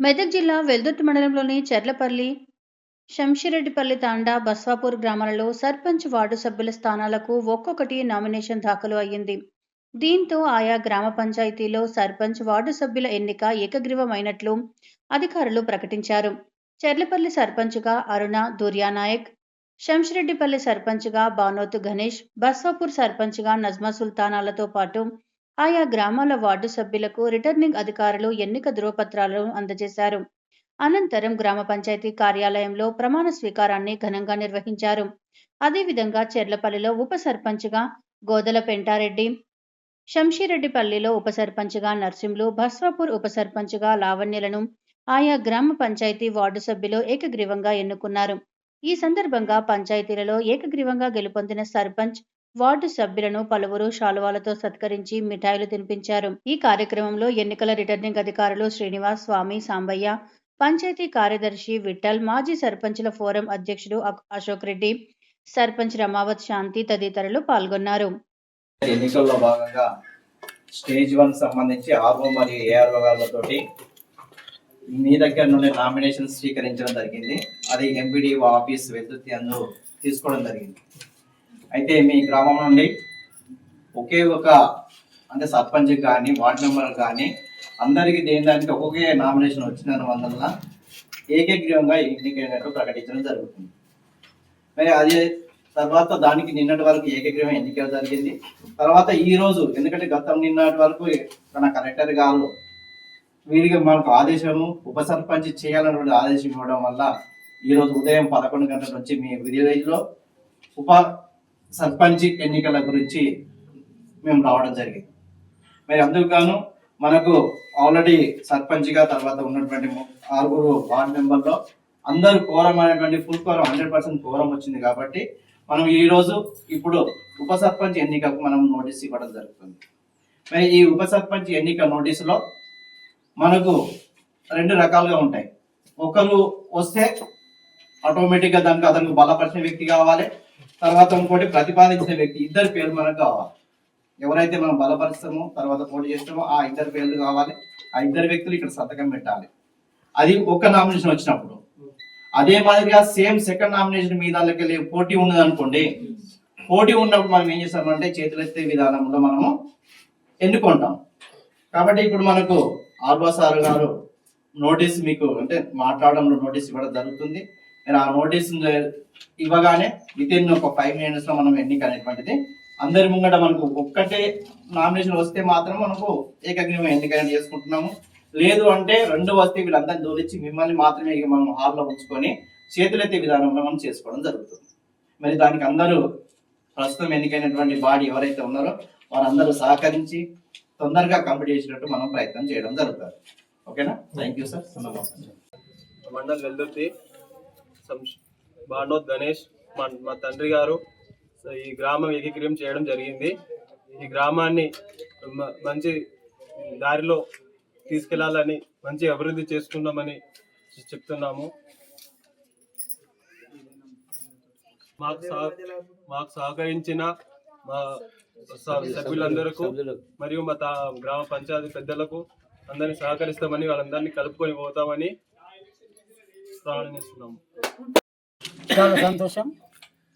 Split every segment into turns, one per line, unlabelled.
మెదక్ జిల్లా వెల్దుర్తి మండలంలోని చెర్లపల్లి శంషిరెడ్డిపల్లి తాండా బస్వాపూర్ గ్రామాలలో సర్పంచ్ వార్డు సభ్యుల స్థానాలకు ఒక్కొక్కటి నామినేషన్ దాఖలు అయ్యింది. దీంతో ఆయా గ్రామ పంచాయతీలో సర్పంచ్ వార్డు సభ్యుల ఎన్నిక ఏకగ్రీవమైనట్లు అధికారులు ప్రకటించారు. చెర్లపల్లి సర్పంచ్గా అరుణ దూర్యానాయక్ శంషిరెడ్డిపల్లి సర్పంచ్గా బానోతు గణేష్ బస్వాపూర్ సర్పంచ్గా నజ్మా సుల్తానాలతో పాటు ఆయా గ్రామాల వార్డు సభ్యులకు రిటర్నింగ్ అధికారులు ఎన్నిక ధృవపత్రాలను అందజేశారు. అనంతరం గ్రామ పంచాయతీ కార్యాలయంలో ప్రమాణ స్వీకారాన్ని ఘనంగా నిర్వహించారు. అదేవిధంగా చెర్లపల్లిలో ఉప సర్పంచ్గా గోదల పెంటారెడ్డి శంషిరెడ్డిపల్లిలో ఉప సర్పంచ్గా నర్సింలు బస్వాపూర్ ఉప సర్పంచ్గా లావణ్యలను ఆయా గ్రామ పంచాయతీ వార్డు సభ్యులు ఏకగ్రీవంగా ఎన్నుకున్నారు. ఈ సందర్భంగా పంచాయతీలలో ఏకగ్రీవంగా గెలుపొందిన సర్పంచ్ వార్డు సభ్యులను పలువురు శాలువాలతో సత్కరించి మిఠాయిలు తినిపించారు. ఈ కార్యక్రమంలో ఎన్నికల రిటర్నింగ్ అధికారులు శ్రీనివాస్ స్వామి సాంబయ్య పంచాయతీ కార్యదర్శి విఠల్ మాజీ సర్పంచుల ఫోరం అధ్యక్షుడు అశోక్ రెడ్డి సర్పంచ్ రమావత్ శాంతి తదితరులు పాల్గొన్నారు.
ఎన్నికల్లో భాగంగా స్టేజ్ వన్ సంబంధించి ఆర్ఓ మరియు ఏఆర్ఓ గారితోటి మీ దగ్గర నుండి నామినేషన్ స్వీకరించడం జరిగింది. అది ఎంపీడీ ఆఫీస్ వెల్లుత్తి అందు తీసుకోవడం జరిగింది. అయితే మీ గ్రామం నుండి ఒకే ఒక అంటే సర్పంచ్ కానీ వార్డు మెంబర్ కానీ అందరికీ దేని దానికి ఒక్కొక్క నామినేషన్ వచ్చిన వల్ల ఏకగ్రీవంగా ఎన్నికైనట్టు ప్రకటించడం జరుగుతుంది. మరి అదే తర్వాత దానికి నిన్నటి వరకు ఏకగ్రీవం ఎన్నిక జరిగింది. తర్వాత ఈ రోజు ఎందుకంటే గతం నిన్నటి వరకు మన కలెక్టర్ గారు వీరికి మనకు ఆదేశము ఉప సర్పంచ్ చేయాలన్నటువంటి ఆదేశం ఇవ్వడం వల్ల ఈరోజు ఉదయం పదకొండు గంటల నుంచి మీ విలేజ్లో ఉప సర్పంచ్ ఎన్నికల గురించి మేము రావడం జరిగింది. మరి అందుకు గాను మనకు ఆల్రెడీ సర్పంచ్గా తర్వాత ఉన్నటువంటి ఆరుగురు వార్డు మెంబర్లో అందరూ కోరం అనేటువంటి full quorum hundred percent quorum వచ్చింది కాబట్టి మనం ఈరోజు ఇప్పుడు ఉప సర్పంచ్ ఎన్నికకు మనం నోటీస్ ఇవ్వడం జరుగుతుంది. మరి ఈ ఉప సర్పంచ్ ఎన్నిక నోటీసులో మనకు రెండు రకాలుగా ఉంటాయి. ఒకరు వస్తే ఆటోమేటిక్గా దానికి అతనికి బలపరిచిన వ్యక్తి కావాలి. తర్వాత ఇంకోటి ప్రతిపాదించిన వ్యక్తి ఇద్దరు పేర్లు మనకు కావాలి. ఎవరైతే మనం బలపరుస్తామో తర్వాత పోటీ చేస్తామో ఆ ఇద్దరు పేర్లు కావాలి. ఆ ఇద్దరు వ్యక్తులు ఇక్కడ సంతకం పెట్టాలి. అది ఒక్క నామినేషన్ వచ్చినప్పుడు. అదే మాదిరిగా సేమ్ సెకండ్ నామినేషన్ మీద వెళ్ళి పోటీ ఉన్నది అనుకోండి. పోటీ ఉన్నప్పుడు మనం ఏం చేస్తామంటే చేతులెత్తే విధానంలో మనము ఎన్నుకుంటాం. కాబట్టి ఇప్పుడు మనకు ఆర్బా సార్ గారు నోటీస్ మీకు అంటే మాట్లాడడంలో నోటీస్ ఇవ్వడం జరుగుతుంది. ఇలా ఆ నోటీస్ ఇవ్వగానే విత్ ఇన్ ఒక ఫైవ్ మినిట్స్లో మనం ఎన్నిక అనేటువంటిది అందరి ముంగట మనకు ఒక్కటే నామినేషన్ వస్తే మాత్రం మనకు ఏకగ్రీవం ఎన్నిక చేసుకుంటున్నాము. లేదు అంటే రెండు వస్తే వీళ్ళందరినీ దోలిచ్చి మిమ్మల్ని మాత్రమే ఇక మనం హాల్లో ఉంచుకొని చేతులెత్తే విధానంలో మనం చేసుకోవడం జరుగుతుంది. మరి దానికి అందరూ ప్రస్తుతం ఎన్నికైనటువంటి బాడీ ఎవరైతే ఉన్నారో వారందరూ సహకరించి తొందరగా కంప్లీట్ చేసినట్టు మనం ప్రయత్నం చేయడం జరుగుతుంది. ఓకేనా? Thank you sir
mandal Veldurthi సంశ్- Banoth Ganesh మా మా తండ్రి గారు సో ఈ గ్రామం ఏకీక్రియం చేయడం జరిగింది. ఈ గ్రామాన్ని మంచి దారిలో తీసుకెళ్ళాలని మంచి అభివృద్ధి చేసుకుందామని చెప్తున్నాము. మాకు సహ- మాకు సహకరించిన మా సభ్యులందరకు మరియు మా తా- గ్రామ పంచాయతీ పెద్దలకు అందరినీ సహకరిస్తామని వాళ్ళందరినీ కలుపుకొని పోతామని
చాలా సంతోషం.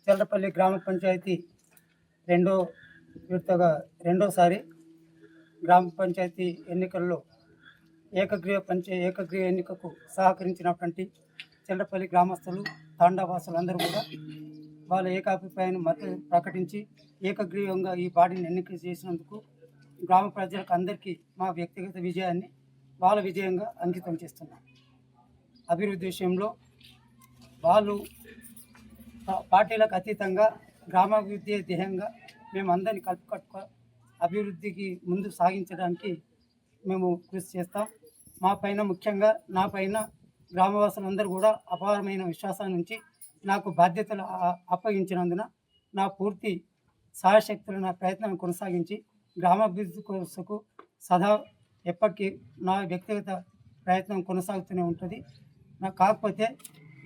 చెల్లపల్లి గ్రామ పంచాయతీ రెండో విడతగా రెండోసారి గ్రామ పంచాయతీ ఎన్నికల్లో ఏకగ్రీవ పంచ ఏకగ్రీవ ఎన్నికకు సహకరించినటువంటి చెల్లపల్లి గ్రామస్తులు తాండావాసులు అందరూ కూడా వాళ్ళ ఏకాభిప్రాయాన్ని మద్దతు ప్రకటించి ఏకగ్రీవంగా ఈ బాడీని ఎన్నిక చేసినందుకు గ్రామ ప్రజలకు అందరికీ మా వ్యక్తిగత విజయాన్ని వాళ్ళ విజయంగా అంకితం చేస్తున్నాం. అభివృద్ధి విషయంలో వాళ్ళు పార్టీలకు అతీతంగా గ్రామాభివృద్ధి ధ్యేయంగా మేము అందరిని కలుపుకట్టుకో అభివృద్ధికి ముందు సాగించడానికి మేము కృషి చేస్తాం. మా పైన ముఖ్యంగా నా పైన గ్రామవాసులందరూ కూడా అపారమైన విశ్వాసం నుంచి నాకు బాధ్యతలు అప్పగించినందున నా పూర్తి సహాయశక్తులు నా ప్రయత్నాన్ని కొనసాగించి గ్రామాభివృద్ధి కొరకు సదా ఎప్పటికీ నా వ్యక్తిగత ప్రయత్నం కొనసాగుతూనే ఉంటుంది. కాకపోతే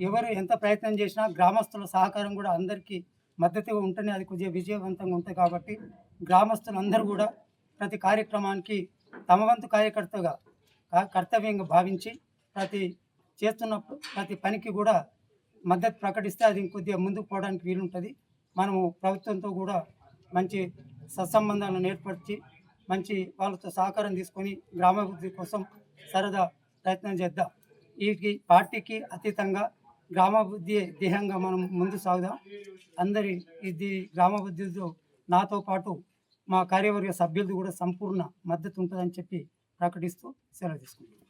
ఎవరు ఎంత ప్రయత్నం చేసినా గ్రామస్తుల సహకారం కూడా అందరికీ మద్దతుగా ఉంటేనే అది కొద్దిగా విజయవంతంగా ఉంటుంది కాబట్టి గ్రామస్తులందరూ కూడా ప్రతి కార్యక్రమానికి తమ వంతు కార్యకర్తగా కర్తవ్యంగా భావించి ప్రతి చేస్తున్న ప్రతి పనికి కూడా మద్దతు ప్రకటిస్తే అది ఇంకొద్దిగా ముందుకు పోవడానికి వీలుంటుంది. మనము ప్రభుత్వంతో కూడా మంచి సత్సంబంధాలను ఏర్పరిచి మంచి వాళ్ళతో సహకారం తీసుకొని గ్రామాభివృద్ధి కోసం సరదా ప్రయత్నం చేద్దాం. ఈ పార్టీకి అతీతంగా గ్రామాభివృద్ధి ధ్యేయంగా మనం ముందు సాగుదాం. అందరి ఇది గ్రామాభివృద్ధితో నాతో పాటు మా కార్యవర్గ సభ్యులది కూడా సంపూర్ణ మద్దతు ఉంటుందని చెప్పి ప్రకటిస్తూ సెలవు తీసుకుంటాం